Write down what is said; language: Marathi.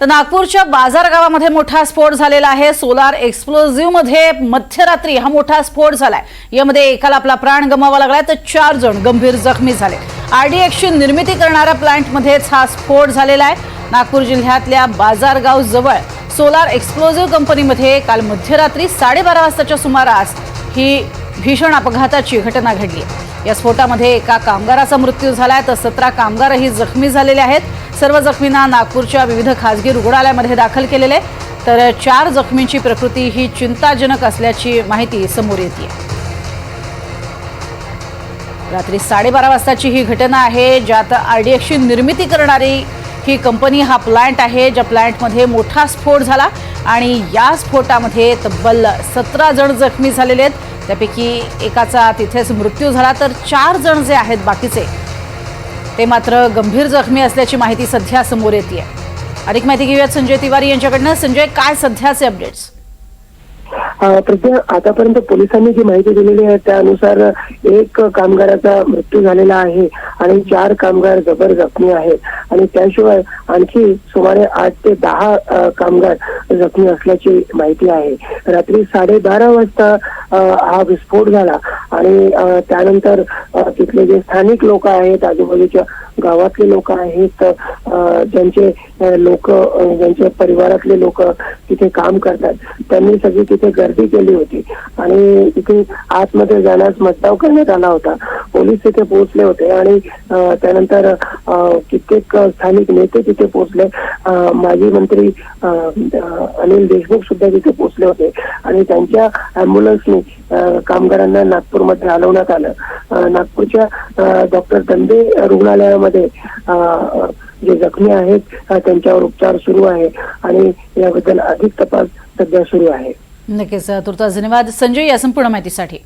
तर नागपूरच्या बाजार गावामध्ये मोठा स्फोट झालेला आहे. सोलार एक्सप्लोझिव्हमध्ये मध्यरात्री हा मोठा स्फोट झालाय. यामध्ये एकाला आपला प्राण गमावा लागलाय. तर चार जण गंभीर जखमी झाले. आरडीएक्सची निर्मिती करणाऱ्या प्लांटमध्येच हा स्फोट झालेला आहे. नागपूर जिल्ह्यातल्या बाजारगाव जवळ सोलार एक्सप्लोझिव्ह कंपनीमध्ये काल मध्यरात्री साडेबारा वाजताच्या सुमारास ही भीषण अपघाताची घटना घडली. या स्फोटामध्ये एका कामगाराचा मृत्यू झालाय. तर सतरा कामगारही जखमी झालेले आहेत. सर्व जखमींना नागपूरच्या विविध खासगी रुग्णालयामध्ये दाखल केलेले तर चार जखमींची प्रकृती ही चिंताजनक असल्याची माहिती समोर येते रात्री साडेबारा वाजताची ही घटना आहे. ज्यात आर डीची निर्मिती करणारी ही कंपनी हा प्लांट आहे. ज्या प्लांटमध्ये मोठा स्फोट झाला आणि या स्फोटामध्ये तब्बल सतरा जण जखमी झालेले आहेत. त्यापैकी एकाचा तिथेच मृत्यू झाला तर चार जण जे आहेत बाकीचे ते मात्र गंभीर जखमी असल्याची माहिती सध्या समोर येते अधिक माहिती घेऊयात संजय तिवारी यांच्याकडनं. संजय काय सध्याचे अपडेट्स प्रज्ञा आतापर्यंत पोलिसांनी जी माहिती दिलेली आहे त्यानुसार एक कामगाराचा मृत्यू झालेला आहे आणि चार कामगार जबर जखमी आहेत. आणि त्याशिवाय आणखी सुमारे आठ ते दहा कामगार जखमी असल्याची माहिती आहे. रात्री साडे बारा वाजता हा विस्फोट झाला. आणि त्यानंतर तिथले जे स्थानिक लोक आहेत आजूबाजूच्या गावातले लोक आहेत ज्यांचे लोक ज्यांच्या परिवारातले लोक तिथे काम करतात त्यांनी सगळी तिथे गर्दी केली होती. आणि तिथे आतमध्ये जाण्यास मज्जाव करण्यात आला होता. पोलीस तिथे पोहोचले होते आणि त्यानंतर कित्येक स्थानिक नेते तिथे पोहोचले. माजी मंत्री अनिल देशमुख सुद्धा तिथे पोहोचले होते. आणि त्यांच्या अँब्युलन्सनी कामगारांना नागपूरमध्ये हलवण्यात आलं. नागपूरच्या डॉक्टर दंडे रुग्णालयामध्ये जे जखमी आहेत त्यांच्यावर उपचार सुरू आहे. आणि याबद्दल अधिक तपास सध्या सुरू आहे. नक्कीच तुर्तास धन्यवाद. संजय या संपूर्ण माहितीसाठी.